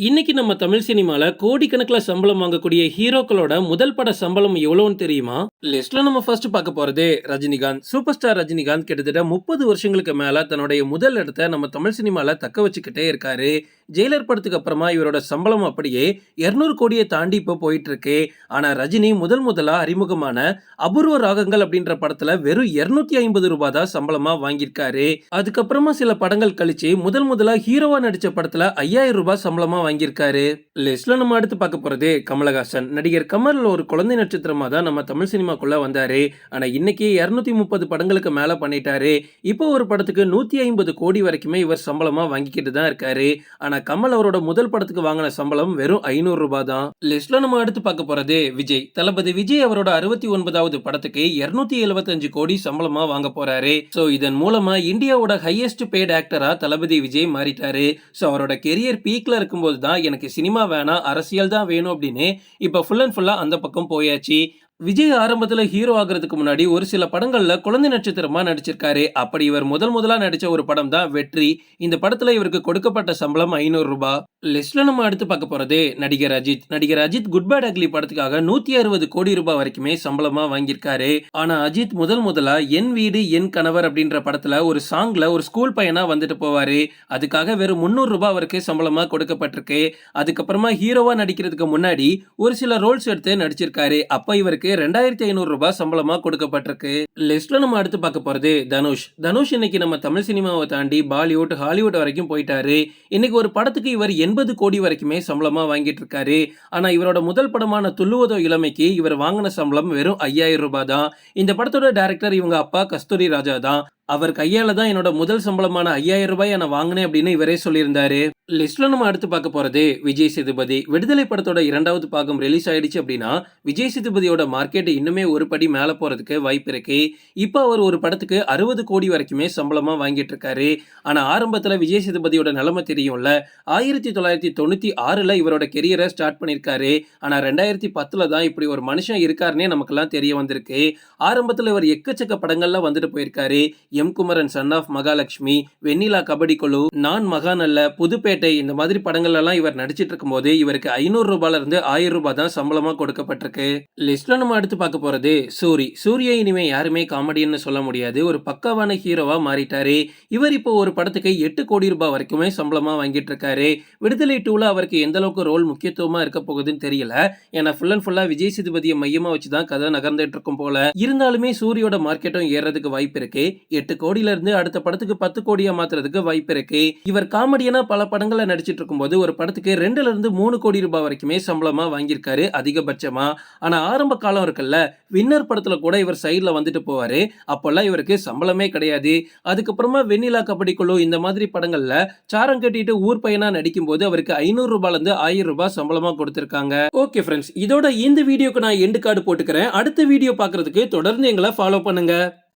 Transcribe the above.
இன்னைக்கு நம்ம தமிழ் சினிமால கோடிக்கணக்கில் சம்பளம் வாங்கக்கூடிய ஹீரோக்களோட முதல் பட சம்பளம் எவ்வளோன்னு தெரியுமா? லிஸ்ட்ல நம்ம ஃபர்ஸ்ட் பார்க்க போறது ரஜினிகாந்த். சூப்பர் ஸ்டார் ரஜினிகாந்த் கிட்டத்தட்ட முப்பது வருஷங்களுக்கு மேல தன்னுடைய முதல் இடத்த நம்ம தமிழ் சினிமால தக்க வச்சுக்கிட்டே இருக்காரு. ஜெயிலர் படத்துக்கு அப்புறமா இவரோட சம்பளம் அப்படியே 200 கோடியை தாண்டி இப்போ போயிட்டு இருக்கு ஆனா ரஜினி முதல் முதலா அறிமுகமான அபூர்வ ராகங்கள் அப்படின்ற படத்துல வெறும் 250 ஐம்பது ரூபாய் தான் சம்பளமா வாங்கியிருக்காரு. அதுக்கப்புறமா சில படங்கள் கழிச்சு முதல் முதலா ஹீரோவா நடிச்ச படத்துல ஐயாயிரம் ரூபாய் சம்பளமா வாங்கியிருக்காரு. லிஸ்ட்ல நம்ம அடுத்து பார்க்க போறது கமலஹாசன். நடிகர் கமல் ஒரு குழந்தை நட்சத்திரமா தான் நம்ம தமிழ் சினிமா சினிமாக்குள்ளே வந்தாரு. ஆனா இன்னைக்கு 230 முப்பது படங்களுக்கு மேல பண்ணிட்டாரு. இப்போ ஒரு படத்துக்கு நூத்தி ஐம்பது கோடி வரைக்குமே இவர் சம்பளமா வாங்கிக்கிட்டு தான் இருக்காரு. ஆனா கமல் அவரோட முதல் படத்துக்கு வாங்கின சம்பளம் வெறும் ஐநூறு ரூபாய் தான். லிஸ்ட்டில் நம்ம அடுத்து பார்க்க போறது விஜய். தளபதி விஜய் அவரோட அறுபத்தி ஒன்பதாவது படத்துக்கு 275 எழுபத்தஞ்சு கோடி சம்பளமா வாங்க போறாரு. சோ இதன் மூலமா இந்தியாவோட ஹையஸ்ட் பேட் ஆக்டரா தளபதி விஜய் மாறிட்டாரு. சோ அவரோட கெரியர் பீக்ல இருக்கும்போது தான் எனக்கு சினிமா வேணாம் அரசியல் தான் வேணும் அப்படின்னு இப்போ ஃபுல் அண்ட் ஃபுல்லா அந்த பக்கம் போயாச்சு. விஜய் ஆரம்பத்தில் ஹீரோ ஆகிறதுக்கு முன்னாடி ஒரு சில படங்களில் குழந்தை நட்சத்திரமாக நடிச்சிருக்காரு. அப்படி இவர் முதல் முதலாக நடித்த ஒரு படம் தான் வெற்றி. இந்த படத்தில் இவருக்கு கொடுக்கப்பட்ட சம்பளம் ஐநூறு ரூபாய் லிஸ்ட்டில் நம்ம அடுத்து பார்க்க போகிறது நடிகர் அஜித். நடிகர் அஜித் குட் பேட் அக்லி படத்துக்காக நூற்றி அறுபது கோடி ரூபாய் வரைக்குமே சம்பளமாக வாங்கியிருக்காரு. ஆனால் அஜித் முதல் முதலாக என் வீடு என் கணவர் அப்படின்ற படத்தில் ஒரு சாங்ல ஒரு ஸ்கூல் பையனாக வந்துட்டு போவார். அதுக்காக வெறும் முந்நூறு ரூபாய் அவருக்கு சம்பளமாக கொடுக்கப்பட்டிருக்கு. அதுக்கப்புறமா ஹீரோவாக நடிக்கிறதுக்கு முன்னாடி ஒரு சில ரோல்ஸ் எடுத்து நடிச்சிருக்காரு. அப்போ இவருக்கு ரெண்டாயிரத்தி ஐநூறு ரூபாய் சம்பளமா கொடுக்கப்பட்டிருக்கு. லிஸ்ட்ல நம்ம அடுத்து பார்க்க போறது தனுஷ். தனுஷ் இன்னைக்கு நம்ம தமிழ் சினிமாவை தாண்டி பாலிவுட் ஹாலிவுட் வரைக்கும் போயிட்டாரு. இன்னைக்கு ஒரு படத்துக்கு இவர் எண்பது கோடி வரைக்குமே சம்பளமா வாங்கிட்டு இருக்காரு. ஆனா இவரோட முதல் படமான துள்ளுவதோ இளமைக்கு இவர் வாங்கின சம்பளம் வெறும் ஐயாயிரம் ரூபாய் தான். இந்த படத்தோட டைரக்டர் இவங்க அப்பா கஸ்தூரி ராஜா தான். அவர் கையால தான் என்னோட முதல் சம்பளமான ஐயாயிரம் ரூபாய் நான் வாங்கினேன் அப்படின்னு இவரே சொல்லியிருந்தாரு. லிஸ்ட்ல நம்ம அடுத்து பார்க்க போறது விஜய் சேதுபதி. விடுதலை படத்தோட இரண்டாவது பாகம் ரிலீஸ் ஆயிடுச்சு அப்படின்னா விஜய் சேதுபதியோட மார்க்கெட் இன்னுமே ஒரு படி மேல போறதுக்கு வாய்ப்பு இருக்கு. இப்போ அவர் ஒரு படத்துக்கு அறுபது கோடி வரைக்குமே சம்பளமா வாங்கிட்டு இருக்காரு. ஆனா ஆரம்பத்துல விஜய் சேதுபதியோட நிலைமை தெரியும்ல. ஆயிரத்தி தொள்ளாயிரத்தி தொண்ணூத்தி ஆறுல இவரோட கெரியரை ஸ்டார்ட் பண்ணிருக்காரு ஆனா ரெண்டாயிரத்தி பத்துல தான் இப்படி ஒரு மனுஷன் இருக்காருன்னே நமக்கெல்லாம் தெரிய வந்திருக்கு. ஆரம்பத்துல இவர் எக்கச்சக்க படங்கள்ல வந்துட்டு போயிருக்காரு. M Kumaran son of Mahalakshmi Vennila Kabadi Kuzhu Naan மகான் அல்ல புதுப்பேட்டை வேட்டை இந்த மாதிரி படங்கள்லாம் இவர் நடிச்சிட்டு இருக்கும்போது இவருக்கு ஐநூறு ரூபாயில இருந்து ஆயிரம் ரூபாய் தான் சம்பளமா கொடுக்கப்பட்டிருக்கு. லிஸ்ட்ல நம்ம அடுத்து பார்க்க போறது சூரி. சூரிய இனிமே யாருமே காமெடின்னு சொல்ல முடியாது. ஒரு பக்காவான ஹீரோவா மாறிட்டாரு. இவர் இப்போ ஒரு படத்துக்கு எட்டு கோடி ரூபாய் வரைக்குமே சம்பளமா வாங்கிட்டு இருக்காரு. விடுதலை டூல அவருக்கு எந்த அளவுக்கு ரோல் முக்கியத்துவமா இருக்க போகுதுன்னு தெரியல. ஏன்னா ஃபுல் அண்ட் ஃபுல்லா விஜய் சேதுபதியை மையமா வச்சுதான் கதை நகர்ந்துட்டு இருக்கும் போல. இருந்தாலுமே சூரியோட மார்க்கெட்டும் ஏறதுக்கு வாய்ப்பு இருக்கு. எட்டு கோடியில இருந்து அடுத்த படத்துக்கு பத்து கோடியா மாத்துறதுக்கு வாய்ப்பு இருக்கு. இவர் காமெடியனா பல படங்கள் படங்களில் நடிச்சிட்டு இருக்கும்போது ஒரு படத்துக்கு ரெண்டுல இருந்து மூணு கோடி ரூபாய் வரைக்குமே சம்பளமா வாங்கியிருக்காரு அதிகபட்சமா. ஆனா ஆரம்ப காலம் இருக்குல்ல வின்னர் படத்துல கூட இவர் சைடில் வந்துட்டு போவாரு. அப்பெல்லாம் இவருக்கு சம்பளமே கிடையாது. அதுக்கப்புறமா வெண்ணிலா கபடி குழு இந்த மாதிரி படங்கள்ல சாரம் கட்டிட்டு ஊர் பையனா நடிக்கும் போது அவருக்கு ஐநூறு ரூபாய்ல இருந்து ஆயிரம் ரூபாய் சம்பளமா கொடுத்திருக்காங்க. ஓகே ஃப்ரெண்ட்ஸ் இதோட இந்த வீடியோக்கு நான் எண்டு கார்டு போட்டுக்கிறேன். அடுத்த வீடியோ பார்க்கிறதுக்கு தொடர்ந்து எங்களை ஃபாலோ பண்ணுங்க.